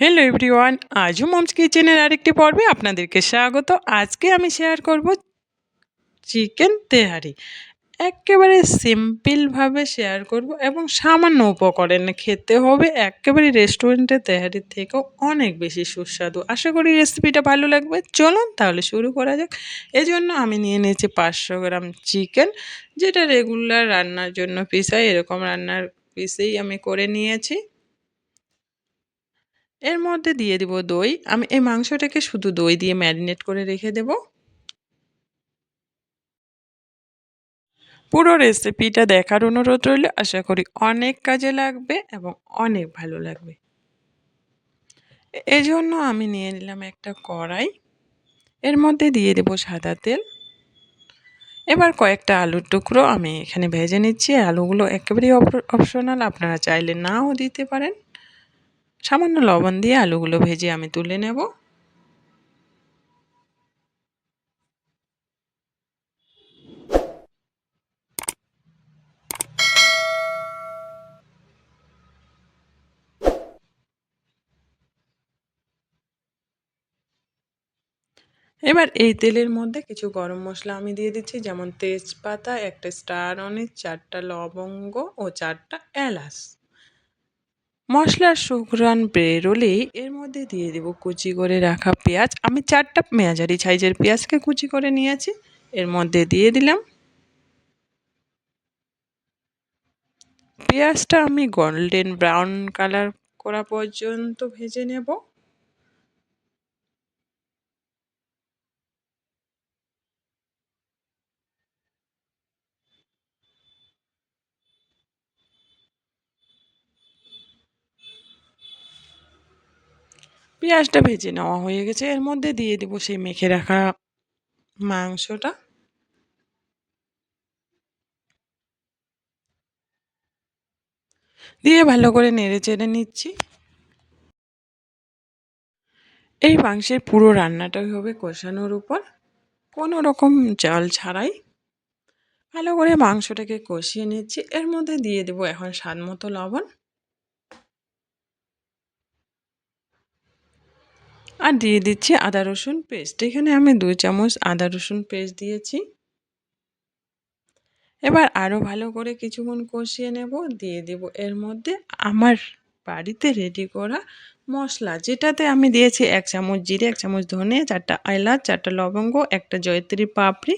Hello everyone আজও moms কিচেনের আরেকটি পর্বে আপনাদেরকে স্বাগত। আজকে আমি শেয়ার করব চিকেন তেহারি। একেবারে সিম্পলভাবে শেয়ার করব এবং সামান্য উপকরণে খেতে হবে একেবারে রেস্টুরেন্টের তেহারির থেকেও অনেক বেশি সুস্বাদু। আশা করি রেসিপিটা ভালো লাগবে। চলুন তাহলে শুরু করা যাক। এজন্য আমি নিয়ে নিয়েছি পাঁচশো গ্রাম চিকেন যেটা রেগুলার রান্নার জন্য পিসাই এরকম রান্নার পিসেই আমি করে নিয়েছি। এর মধ্যে দিয়ে দিব দই। আমি এই মাংসটাকে শুধু দই দিয়ে ম্যারিনেট করে রেখে দেব। পুরো রেসিপিটা দেখার অনুরোধ রইল। আশা করি অনেক কাজে লাগবে এবং অনেক ভালো লাগবে। এই জন্য আমি নিয়ে নিলাম একটা কড়াই। এর মধ্যে দিয়ে দেব সাদা তেল। এবার কয়েকটা আলুর টুকরো আমি এখানে ভেজে নিচ্ছি। আলুগুলো একেবারেই অপশনাল আপনারা চাইলে নাও দিতে পারেন। সামান্য লবণ দিয়ে আলুগুলো ভেজে আমি তুলে নেব। এবার এই তেলের মধ্যে কিছু গরম মশলা আমি দিয়ে দিচ্ছি, যেমন তেজপাতা, একটা স্টার অনেক, চারটা লবঙ্গ ও চারটা এলাচ। মশলার শুকরান বেরোলেই এর মধ্যে দিয়ে দেব কুচি করে রাখা পেঁয়াজ। আমি চারটা মেয়াজারি সাইজের পেঁয়াজকে কুচি করে নিয়েছি। এর মধ্যে দিয়ে দিলাম। পেঁয়াজটা আমি গোল্ডেন ব্রাউন কালার করা পর্যন্ত ভেজে নেব। পেঁয়াজটা ভেজে নেওয়া হয়ে গেছে। এর মধ্যে দিয়ে দেবো সেই মেখে রাখা মাংসটা। দিয়ে ভালো করে নেড়ে চেড়ে নিচ্ছি। এই মাংসের পুরো রান্নাটাই হবে কষানোর উপর। কোনো রকম জল ছাড়াই ভালো করে মাংসটাকে কষিয়ে নিচ্ছি। এর মধ্যে দিয়ে দেবো এখন স্বাদ মতো লবণ। আর দিয়ে দিচ্ছি আদা রসুন পেস্ট। এখানে আমি দুই চামচ আদা রসুন পেস্ট দিয়েছি। এবার আরও ভালো করে কিছুক্ষণ কষিয়ে নেব। দিয়ে দেব এর মধ্যে আমার বাড়িতে রেডি করা মশলা, যেটাতে আমি দিয়েছি এক চামচ জিরে, এক চামচ ধনে, চারটা এলাচ, চারটা লবঙ্গ, একটা জয়ত্রী পাপড়ি,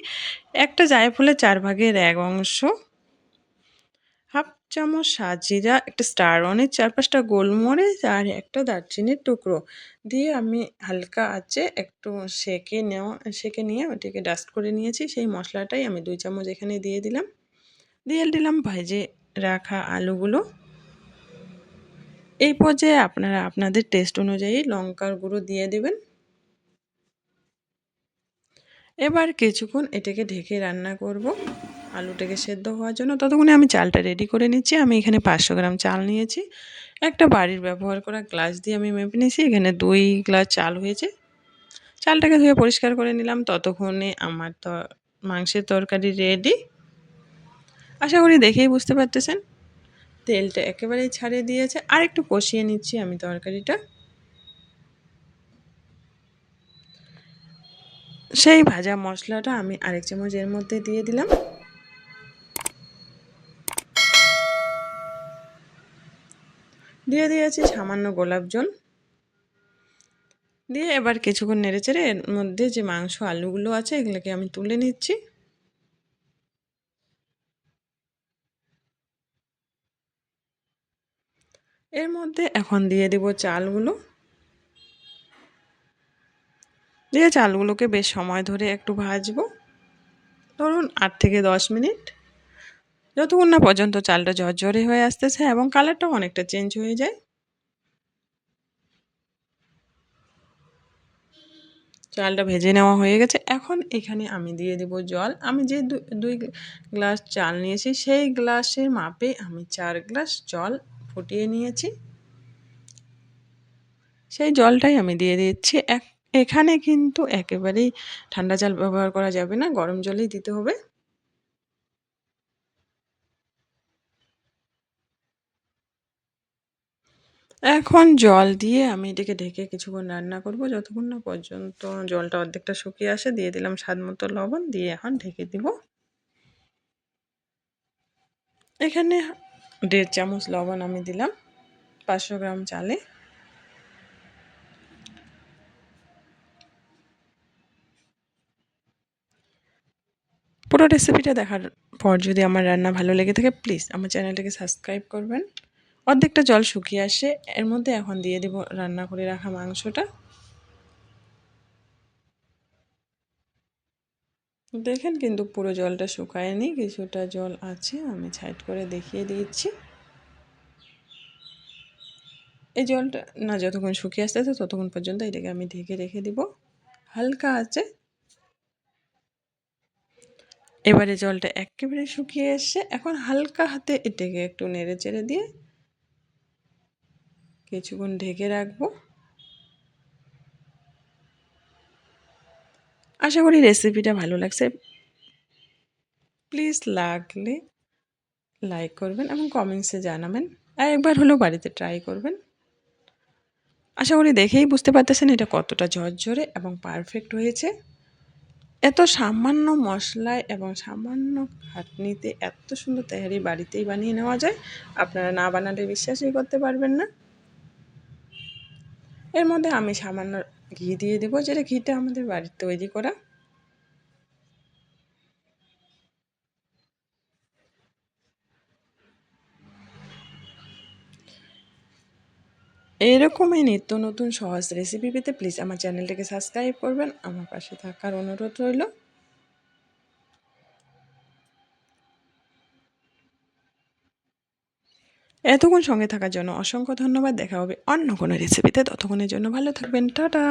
একটা জায়ফলের চার ভাগের এক অংশ চামচ সাজিরা, একটা স্টার অনেক চার পাঁচটা গোলমরিচ আর একটা দারচিনির টুকরো দিয়ে আমি হালকা আছে একটু সেকে নেওয়া, সেকে নিয়ে ওটাকে ডাস্ট করে নিয়েছি। সেই মশলাটাই আমি দুই চামচ এখানে দিয়ে দিলাম। দিয়ে দিলাম ভেজে রাখা আলুগুলো। এই পর্যায়ে আপনারা আপনাদের টেস্ট অনুযায়ী লঙ্কার গুঁড়ো দিয়ে দেবেন। এবার কিছুক্ষণ এটাকে ঢেকে রান্না করব। আলুটাকে সেদ্ধ হওয়ার জন্য ততক্ষণে আমি চালটা রেডি করে নিচ্ছি। আমি এখানে পাঁচশো গ্রাম চাল নিয়েছি। একটা বাড়ির ব্যবহার করা গ্লাস দিয়ে আমি মেপে নিয়েছি। এখানে দুই গ্লাস চাল হয়েছে। চালটাকে ধুয়ে পরিষ্কার করে নিলাম। ততক্ষণে আমার তো, মাংসের তরকারি রেডি আশা করি দেখেই বুঝতে পারতেছেন। তেলটা একেবারেই ছাড়িয়ে দিয়েছে। আর একটু কষিয়ে নিচ্ছি আমি তরকারিটা। সেই ভাজা মশলাটা আমি আরেক চামচ এর মধ্যে দিয়ে দিলাম। দিয়ে দিয়েছি সামান্য গোলাপ জল। দিয়ে এবার কিছুক্ষণ নেড়ে চেড়ে এর মধ্যে যে মাংস আলুগুলো আছে এগুলোকে আমি তুলে নিচ্ছি। এর মধ্যে এখন দিয়ে দেব চালগুলো। দিয়ে চালগুলোকে বেশ সময় ধরে একটু ভাজবো। ধরুন আট থেকে দশ মিনিট। যতক্ষণ না পর্যন্ত চালটা ঝরঝরে হয়ে আসতেছে এবং কালারটাও অনেকটা চেঞ্জ হয়ে যায়। চালটা ভেজে নেওয়া হয়ে গেছে। এখন এখানে আমি দিয়ে দেব জল। আমি যে দুই গ্লাস চাল নিয়েছি, সেই গ্লাসের মাপে আমি চার গ্লাস জল ফুটিয়ে নিয়েছি। সেই জলটাই আমি দিয়ে দিচ্ছি। এক, এখানে কিন্তু একেবারেই ঠান্ডা জল ব্যবহার করা যাবে না। গরম জলেই দিতে হবে। এখন জল দিয়ে আমি এটাকে ঢেকে কিছুক্ষণ রান্না করব। যতক্ষণ না পর্যন্ত জলটা অর্ধেকটা শুকিয়ে আসে, দিয়ে দিলাম স্বাদ মতো লবণ, দিয়ে এখন ঢেকে দিব। এখানে দেড় চামচ লবণ আমি দিলাম, পাঁচশো গ্রাম চালে। পুরো রেসিপিটা দেখার পর যদি আমার রান্না ভালো লেগে থাকে প্লিজ আমার চ্যানেলটাকে সাবস্ক্রাইব করবেন। অর্ধেকটা জল শুকিয়ে আসে, এর মধ্যে এখন দিয়ে দেব রান্না করে রাখা মাংসটা। দেখেন কিন্তু পুরো জলটা শুকায়নি, কিছুটা জল আছে, আমি ছাইড করে দেখিয়ে দিচ্ছি। এই জলটা, না, যতক্ষণ শুকিয়ে আসতে ততক্ষণ পর্যন্ত এটাকে আমি ঢেকে রেখে দিব। হালকা আছে। এবারে জলটা একেবারে শুকিয়ে এসছে, এখন হালকা হাতে এটাকে একটু নেড়ে চেড়ে দিয়ে কিছুক্ষণ ঢেকে রাখব। আশা করি রেসিপিটা ভালো লাগছে। প্লিজ লাগলে লাইক করবেন এবং কমেন্টসে জানাবেন। আর একবার হলেও বাড়িতে ট্রাই করবেন। আশা করি দেখেই বুঝতে পারতেছেন এটা কতটা ঝরঝরে এবং পারফেক্ট হয়েছে। এত সামান্য মশলায় এবং সামান্য খাটনিতে এত সুন্দর তেহারি বাড়িতেই বানিয়ে নেওয়া যায়। আপনারা না বানালে বিশ্বাসই করতে পারবেন না। এর মধ্যে আমি সামান্য ঘি দিয়ে দেবো, যেটা ঘিটা আমাদের বাড়ির তৈরি করা। এরকমই নিত্য নতুন সহজ রেসিপি পেতে প্লিজ আমার চ্যানেলটাকে সাবস্ক্রাইব করবেন। আমার পাশে থাকার অনুরোধ রইল। এতক্ষণ সঙ্গে থাকার জন্য অসংখ্য ধন্যবাদ। দেখা হবে অন্য কোনো রেসিপিতে ততক্ষণের জন্য ভালো থাকবেন। টাটা!